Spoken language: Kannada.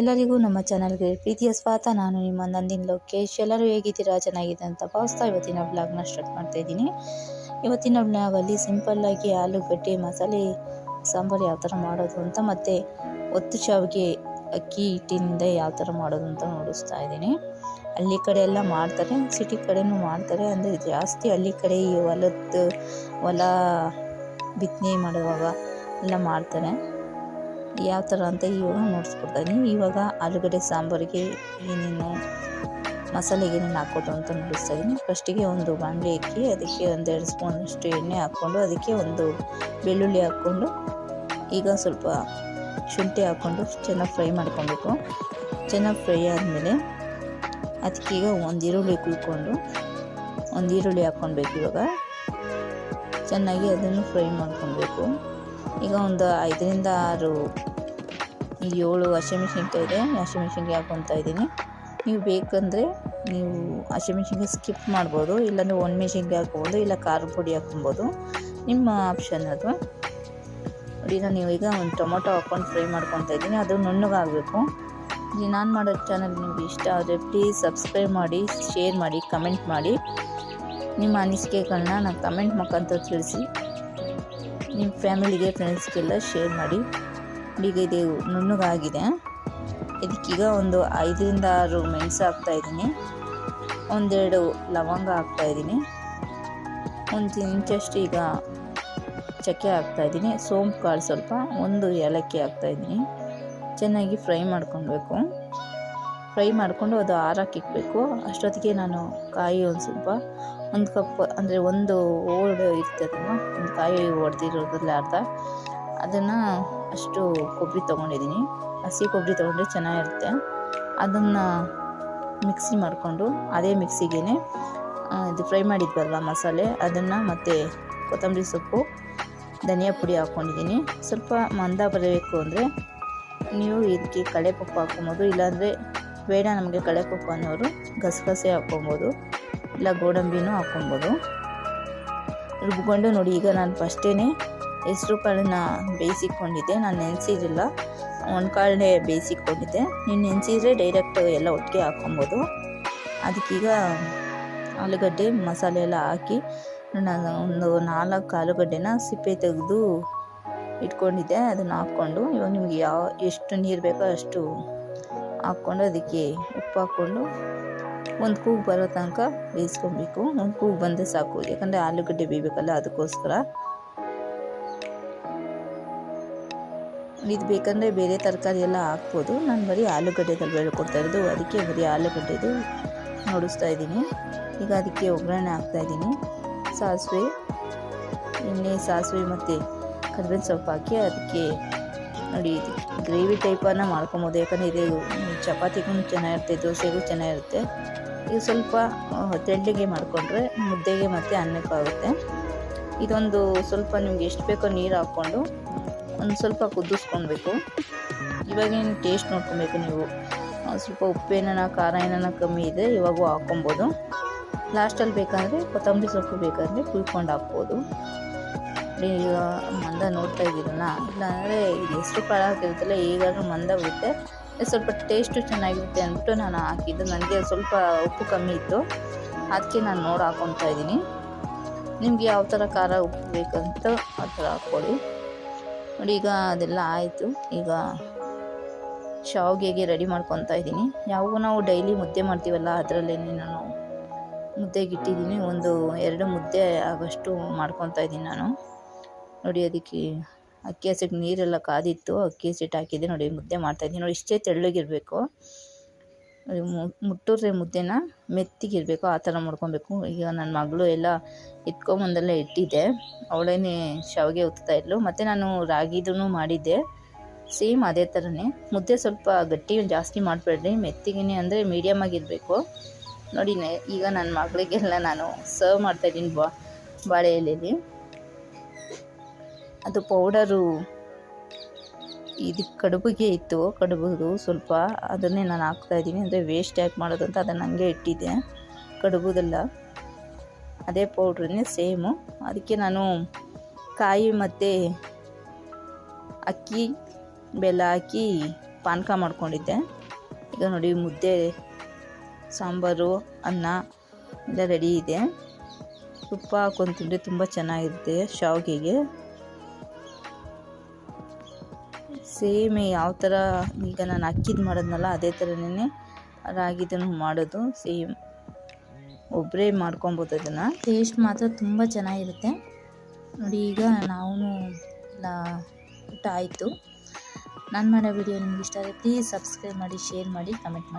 ಎಲ್ಲರಿಗೂ ನಮ್ಮ ಚಾನಲ್ಗೆ ಪ್ರೀತಿಯ ಸ್ವಾತ ನಾನು ನಿಮ್ಮ ನಂದಿನ ಲೋಕೇಶ್. ಎಲ್ಲರೂ ಹೇಗಿದ್ದೀರಾ? ಚೆನ್ನಾಗಿದೆ ಅಂತ ಭಾವಿಸ್ತಾ ಇವತ್ತಿನ ಬ್ಲಾಗ್ನ ಸ್ಟಾರ್ಟ್ ಮಾಡ್ತಾ ಇದ್ದೀನಿ. ಇವತ್ತಿನ ಬ್ಲಾಗಲ್ಲಿ ಸಿಂಪಲ್ಲಾಗಿ ಆಲೂಗಡ್ಡೆ, ಮಸಾಲೆ, ಸಾಂಬಾರು ಯಾವ ಥರ ಮಾಡೋದು ಅಂತ ಮತ್ತು ಒತ್ತು ಶಾವಿಗೆ ಅಕ್ಕಿ, ಹಿಟ್ಟಿನಿಂದ ಯಾವ ಥರ ಮಾಡೋದು ಅಂತ ನೋಡಿಸ್ತಾ ಇದ್ದೀನಿ. ಹಳ್ಳಿ ಕಡೆ ಎಲ್ಲ ಮಾಡ್ತಾರೆ, ಸಿಟಿ ಕಡೆನೂ ಮಾಡ್ತಾರೆ. ಅಂದರೆ ಜಾಸ್ತಿ ಹಳ್ಳಿ ಕಡೆ ಈ ಹೊಲದ್ದು ಹೊಲ ಬಿತ್ತನೆ ಮಾಡುವಾಗ ಎಲ್ಲ ಮಾಡ್ತಾರೆ. ಯಾವ ಥರ ಅಂತ ಇವಾಗ ನೋಡಿಸ್ಕೊಡ್ತಾಯಿದ್ದೀನಿ ಇವಾಗ ಆಲೂಗಡ್ಡೆ ಸಾಂಬಾರಿಗೆ ಏನೇನು ಮಸಾಲೆಗೆ ಏನೇನು ಹಾಕೋದು ಅಂತ ನೋಡಿಸ್ತಾ ಇದ್ದೀನಿ ಫಸ್ಟಿಗೆ ಒಂದು ಬಾಣಲೆ ಇಕ್ಕಿ, ಅದಕ್ಕೆ ಒಂದೆರಡು ಸ್ಪೂನಷ್ಟು ಎಣ್ಣೆ ಹಾಕ್ಕೊಂಡು, ಅದಕ್ಕೆ ಒಂದು ಬೆಳ್ಳುಳ್ಳಿ ಹಾಕ್ಕೊಂಡು, ಈಗ ಸ್ವಲ್ಪ ಶುಂಠಿ ಹಾಕ್ಕೊಂಡು ಚೆನ್ನಾಗಿ ಫ್ರೈ ಮಾಡ್ಕೊಬೇಕು. ಚೆನ್ನಾಗಿ ಫ್ರೈ ಆದಮೇಲೆ ಅದಕ್ಕೆ ಈಗ ಒಂದು ಈರುಳ್ಳಿ ಕುಯ್ಕೊಂಡು, ಒಂದು ಈರುಳ್ಳಿ ಹಾಕ್ಕೊಳ್ಬೇಕು ಇವಾಗ. ಚೆನ್ನಾಗಿ ಅದನ್ನು ಫ್ರೈ ಮಾಡ್ಕೊಳ್ಬೇಕು ಈಗ ಒಂದು ಐದರಿಂದ ಆರು, ಏಳು ಹಸಿಮೆಣ್ಸಿನ್ಕಾಯಿ ಇದೆ. ಹಸಿಮೆಣ್ಸಿನ್ಕಾಯಿ ಹಾಕ್ಕೊತಾ ಇದ್ದೀನಿ. ನೀವು ಬೇಕಂದರೆ ನೀವು ಹಸಿಮೆಣ್ಸಿನ್ಕಾಯಿ ಸ್ಕಿಪ್ ಮಾಡ್ಬೋದು. ಇಲ್ಲಾಂದರೆ ಒಣಮೆಣ್ಸಿನ್ಕಾಯಿ ಹಾಕ್ಬೋದು, ಇಲ್ಲ ಖಾರ ಪುಡಿ ಹಾಕ್ಕೊಬೋದು. ನಿಮ್ಮ ಆಪ್ಷನ್ ಅದು. ನೋಡಿ, ನಾನು ಈಗ ಒಂದು ಟೊಮೊಟೊ ಹಾಕ್ಕೊಂಡು ಫ್ರೈ ಮಾಡ್ಕೊತಾ ಇದ್ದೀನಿ. ಅದು ನುಣ್ಣಗಾಗಬೇಕು ಈ ನಾನು ಮಾಡೋ ಚಾನಲ್ ನಿಮಗೆ ಇಷ್ಟ ಆದರೆ ಪ್ಲೀಸ್ ಸಬ್ಸ್ಕ್ರೈಬ್ ಮಾಡಿ ಶೇರ್ ಮಾಡಿ ಕಮೆಂಟ್ ಮಾಡಿ. ನಿಮ್ಮ ಅನಿಸಿಕೆಗಳನ್ನ ನಾನು ಕಮೆಂಟ್ ಮುಖಾಂತರ ತಿಳಿಸಿ. ನಿಮ್ಮ ಫ್ಯಾಮಿಲಿಗೆ, ಫ್ರೆಂಡ್ಸ್ಗೆಲ್ಲ ಶೇರ್ ಮಾಡಿ. ಈಗ ಇದು ನುಣ್ಣಗಾಗಿದೆ. ಇದಕ್ಕೀಗ ಒಂದು ಐದರಿಂದ ಆರು ಮೆಣಸು ಹಾಕ್ತಾಯಿದ್ದೀನಿ ಒಂದೆರಡು ಲವಂಗ ಹಾಕ್ತಾಯಿದ್ದೀನಿ ಒಂದು ಇಂಚಷ್ಟು ಈಗ ಚಕ್ಕೆ ಹಾಕ್ತಾಯಿದ್ದೀನಿ ಸೋಂಪು ಕಾಳು ಸ್ವಲ್ಪ, ಒಂದು ಏಲಕ್ಕಿ ಹಾಕ್ತಾಯಿದ್ದೀನಿ ಚೆನ್ನಾಗಿ ಫ್ರೈ ಮಾಡ್ಕೊಳ್ಬೇಕು ಫ್ರೈ ಮಾಡಿಕೊಂಡು ಅದು ಆರಕ್ಕಿಕ್ಬೇಕು ಅಷ್ಟೊತ್ತಿಗೆ ನಾನು ಕಾಯಿ ಒಂದು ಸ್ವಲ್ಪ, ಒಂದು ಕಪ್ ಅಂದರೆ ಒಂದು ಓಡ್ ಇರ್ತದಲ್ವ ಒಂದು ಕಾಯಿ ಹೊಡೆದಿರೋದ್ರಲ್ಲಿ ಅರ್ಧ. ಅದನ್ನು ಅಷ್ಟು ಕೊಬ್ಬರಿ ತೊಗೊಂಡಿದ್ದೀನಿ. ಹಸಿ ಕೊಬ್ಬರಿ ತೊಗೊಂಡ್ರೆ ಚೆನ್ನಾಗಿರುತ್ತೆ. ಅದನ್ನು ಮಿಕ್ಸಿ ಮಾಡಿಕೊಂಡು, ಅದೇ ಮಿಕ್ಸಿಗೆ ಇದು ಫ್ರೈ ಮಾಡಿದ್ವಲ್ವ ಮಸಾಲೆ, ಅದನ್ನು ಮತ್ತು ಕೊತ್ತಂಬರಿ ಸೊಪ್ಪು, ಧನಿಯಾ ಪುಡಿ ಹಾಕ್ಕೊಂಡಿದ್ದೀನಿ ಸ್ವಲ್ಪ ಮಂದ ಬರಬೇಕು ಅಂದರೆ, ನೀವು ಇದಕ್ಕೆ ಕಡಲೆಪಪ್ಪು ಹಾಕ್ಕೊಬೋದು, ಇಲ್ಲಾಂದರೆ ಬೇಡ ನಮಗೆ ಕಡಲೆಪಪ್ಪು ಅನ್ನೋರು ಗಸಗಸೆ ಹಾಕ್ಕೊಬೋದು, ಇಲ್ಲ ಗೋಡಂಬಿನೂ ಹಾಕ್ಕೊಬೋದು. ರುಬ್ಕೊಂಡು ನೋಡಿ, ಈಗ ನಾನು ಫಸ್ಟೇ ಹೆಸರು ಕಾಳನ್ನ ಬೇಯಿಸಿಕೊಂಡಿದ್ದೆ. ನಾನು ನೆನೆಸಿರಲಿಲ್ಲ. ಕಾಳನ್ನೇ ಬೇಯಿಸಿಕೊಂಡಿದ್ದೆ. ನೀನು ನೆನೆಸಿದ್ರೆ ಡೈರೆಕ್ಟ್ ಎಲ್ಲ ಒಟ್ಟಿಗೆ ಹಾಕ್ಕೊಬೋದು. ಅದಕ್ಕೀಗ ಆಲೂಗಡ್ಡೆ, ಮಸಾಲೆ ಎಲ್ಲ ಹಾಕಿ ನಾನು ಒಂದು ನಾಲ್ಕು ಆಲೂಗಡ್ಡೆನ ಸಿಪ್ಪೆ ತೆಗೆದು ಇಟ್ಕೊಂಡಿದ್ದೆ. ಅದನ್ನು ಹಾಕ್ಕೊಂಡು ಇವಾಗ ನಿಮಗೆ ಯಾವ, ಎಷ್ಟು ನೀರು ಬೇಕೋ ಅಷ್ಟು ಹಾಕ್ಕೊಂಡು ಅದಕ್ಕೆ ಉಪ್ಪು ಹಾಕ್ಕೊಂಡು ಒಂದು ಕೂಗು ಬರೋ ತನಕ ಬೇಯಿಸ್ಕೊಬೇಕು. ಒಂದು ಕೂಗು ಬಂದರೆ ಸಾಕು. ಯಾಕಂದರೆ ಆಲೂಗಡ್ಡೆ ಬೇಯಬೇಕಲ್ಲ, ಅದಕ್ಕೋಸ್ಕರ. ಇದು ಬೇಕಂದರೆ ಬೇರೆ ತರಕಾರಿ ಎಲ್ಲ ಹಾಕ್ಬೋದು. ನಾನು ಬರೀ ಆಲೂಗಡ್ಡೆದಲ್ಲಿ ಬೆಳ್ಕೊಡ್ತಾ ಇರೋದು. ಅದಕ್ಕೆ ಬರೀ ಆಲೂಗಡ್ಡೆದು ನೋಡಿಸ್ತಾ ಇದ್ದೀನಿ. ಈಗ ಅದಕ್ಕೆ ಒಗ್ಗರಣೆ ಹಾಕ್ತಾಯಿದ್ದೀನಿ ಸಾಸಿವೆ, ಎಣ್ಣೆ, ಸಾಸಿವೆ ಮತ್ತು ಕರ್ಬೇವಿನ ಸೊಪ್ಪು ಹಾಕಿ ಅದಕ್ಕೆ ನೋಡಿ ಗ್ರೇವಿ ಟೈಪನ್ನು ಮಾಡ್ಕೊಬೋದು. ಯಾಕಂದರೆ ಇದು ಚಪಾತಿಗೂ ಚೆನ್ನಾಗಿರುತ್ತೆ, ದೋಸೆಗೂ ಚೆನ್ನಾಗಿರುತ್ತೆ. ಇದು ಸ್ವಲ್ಪ ತೆಳ್ಳಗೆ ಮಾಡಿಕೊಂಡ್ರೆ ಮುದ್ದೆಗೆ ಮತ್ತು ಅನ್ನಕ್ಕಾಗುತ್ತೆ ಇದೊಂದು ಸ್ವಲ್ಪ ನಿಮ್ಗೆ ಎಷ್ಟು ಬೇಕೋ ನೀರು ಹಾಕ್ಕೊಂಡು ಒಂದು ಸ್ವಲ್ಪ ಕುದಿಸ್ಕೊಳ್ಬೇಕು ಇವಾಗೇನು ಟೇಸ್ಟ್ ನೋಡ್ಕೊಬೇಕು ನೀವು. ಸ್ವಲ್ಪ ಉಪ್ಪೇನ ಖಾರ ಏನಾನ ಕಮ್ಮಿ ಇದೆ ಇವಾಗೂ ಹಾಕ್ಕೊಬೋದು ಲಾಸ್ಟಲ್ಲಿ ಬೇಕಂದರೆ ಕೊತ್ತಂಬರಿ ಸೊಪ್ಪು ಬೇಕಾದರೆ ಕುಯ್ಕೊಂಡು ಹಾಕ್ಬೋದು. ಈಗ ಮಂದ ನೋಡ್ತಾ ಇದ್ದೀರಲ್ಲ? ಇಲ್ಲಾಂದರೆ ಇದು ಎಷ್ಟು ಕಾಳು ಹಾಕಿರುತ್ತಲ್ಲ ಈಗಾಗ ಮಂದ ಬಿಡುತ್ತೆ ಸ್ವಲ್ಪ ಟೇಸ್ಟು ಚೆನ್ನಾಗಿರುತ್ತೆ ಅಂದ್ಬಿಟ್ಟು ನಾನು ಹಾಕಿದ್ದು. ನನಗೆ ಸ್ವಲ್ಪ ಉಪ್ಪು ಕಮ್ಮಿ ಇತ್ತು. ಅದಕ್ಕೆ ನಾನು ನೋಡಿ ಹಾಕ್ಕೊತಾ ಇದ್ದೀನಿ. ನಿಮ್ಗೆ ಯಾವ ಥರ ಖಾರ ಉಪ್ಪು ಬೇಕಂತ ಆ ಥರ ಹಾಕ್ಕೊಳ್ಳಿ. ನೋಡಿ, ಈಗ ಅದೆಲ್ಲ ಆಯಿತು. ಈಗ ಶಾವಿಗೆಗೆ ರೆಡಿ ಮಾಡ್ಕೊತಾ ಇದ್ದೀನಿ. ಯಾವಾಗ ನಾವು ಡೈಲಿ ಮುದ್ದೆ ಮಾಡ್ತೀವಲ್ಲ ಅದರಲ್ಲೇ ನಾನು ಮುದ್ದೆಗೆ ಇಟ್ಟಿದ್ದೀನಿ. ಒಂದು ಎರಡು ಮುದ್ದೆ ಆಗೋಷ್ಟು ಮಾಡ್ಕೊತಾ ಇದ್ದೀನಿ ನಾನು. ನೋಡಿ ಅದಕ್ಕೆ ಅಕ್ಕಿ ಹಸಿಟ್ಟು ನೀರೆಲ್ಲ ಕಾದಿತ್ತು, ಅಕ್ಕಿ ಹಸಿಟ್ಟು ಹಾಕಿದ್ದೆ ನೋಡಿ, ಮುದ್ದೆ ಮಾಡ್ತಾಯಿದ್ದೀನಿ ನೋಡಿ, ಇಷ್ಟೇ ತೆಳ್ಳಗಿರಬೇಕು. ಮುಟ್ಟೂರೆ ಮುದ್ದೆನ ಮೆತ್ತಿಗಿರಬೇಕು, ಆ ಥರ ಮಾಡ್ಕೊಬೇಕು. ಈಗ ನನ್ನ ಮಗಳು ಎಲ್ಲ ಎತ್ಕೊಂಬಂದೆಲ್ಲ ಇಟ್ಟಿದ್ದೆ. ಅವಳೇನೆ ಶಾವಿಗೆ ಉತ್ತಾ ಇದ್ಲು. ಮತ್ತು ನಾನು ರಾಗಿದೂ ಮಾಡಿದ್ದೆ. ಸೇಮ್ ಅದೇ ಥರನೇ. ಮುದ್ದೆ ಸ್ವಲ್ಪ ಗಟ್ಟಿ ಜಾಸ್ತಿ ಮಾಡಬೇಡ್ರಿ. ಮೆತ್ತಿಗೆ ಅಂದರೆ ಮೀಡಿಯಮ್ ಆಗಿರಬೇಕು. ನೋಡಿ ಈಗ ನನ್ನ ಮಗಳಿಗೆಲ್ಲ ನಾನು ಸರ್ವ್ ಮಾಡ್ತಾಯಿದ್ದೀನಿ ಬಾ ಬಾಳೆ ಎಲೆಯಲ್ಲಿ ಅದು ಪೌಡರು ಇದು ಕಡುಬಿಗೆ ಇತ್ತು, ಕಡುಬುದು ಸ್ವಲ್ಪ ಅದನ್ನೇ ನಾನು ಹಾಕ್ತಾಯಿದ್ದೀನಿ ಅಂದರೆ ವೇಸ್ಟ್ ಯಾಕೆ ಮಾಡೋದು ಅಂತ ಅದನ್ನು ಹಂಗೆ ಇಟ್ಟಿದ್ದೆ. ಕಡುಬುದೆಲ್ಲ ಅದೇ ಪೌಡ್ರನ್ನೇ ಸೇಮು ಅದಕ್ಕೆ ನಾನು ಕಾಯಿ ಮತ್ತು ಅಕ್ಕಿ, ಬೆಲ್ಲ ಹಾಕಿ ಪಾನಕ ಮಾಡ್ಕೊಂಡಿದ್ದೆ. ಈಗ ನೋಡಿ ಮುದ್ದೆ, ಸಾಂಬಾರು, ಅನ್ನ ಎಲ್ಲ ರೆಡಿ ಇದೆ. ತುಪ್ಪ ಹಾಕೊಂಡು ತಿಂದರೆ ತುಂಬ ಚೆನ್ನಾಗಿರುತ್ತೆ ಶಾವಿಗೆಗೆ. ಸೇಮ್ ಯಾವ ಥರ ಈಗ ನಾನು ಅಕ್ಕಿದು ಮಾಡೋದ್ನಲ್ಲ ಅದೇ ಥರನೇ ರಾಗಿದನ್ನು ಮಾಡೋದು, ಸೇಮ್. ಒಬ್ಬರೇ ಮಾಡ್ಕೊಬೋದು ಅದನ್ನು ಟೇಸ್ಟ್ ಮಾತ್ರ ತುಂಬ ಚೆನ್ನಾಗಿರುತ್ತೆ. ನೋಡಿ, ಈಗ ನಾವು ಊಟ ಆಯಿತು. ನಾನು ಮಾಡೋ ವಿಡಿಯೋ ನಿಮ್ಗೆ ಇಷ್ಟ ಆದರೆ ಪ್ಲೀಸ್ ಸಬ್ಸ್ಕ್ರೈಬ್ ಮಾಡಿ ಶೇರ್ ಮಾಡಿ ಕಮೆಂಟ್ ಮಾಡಿ.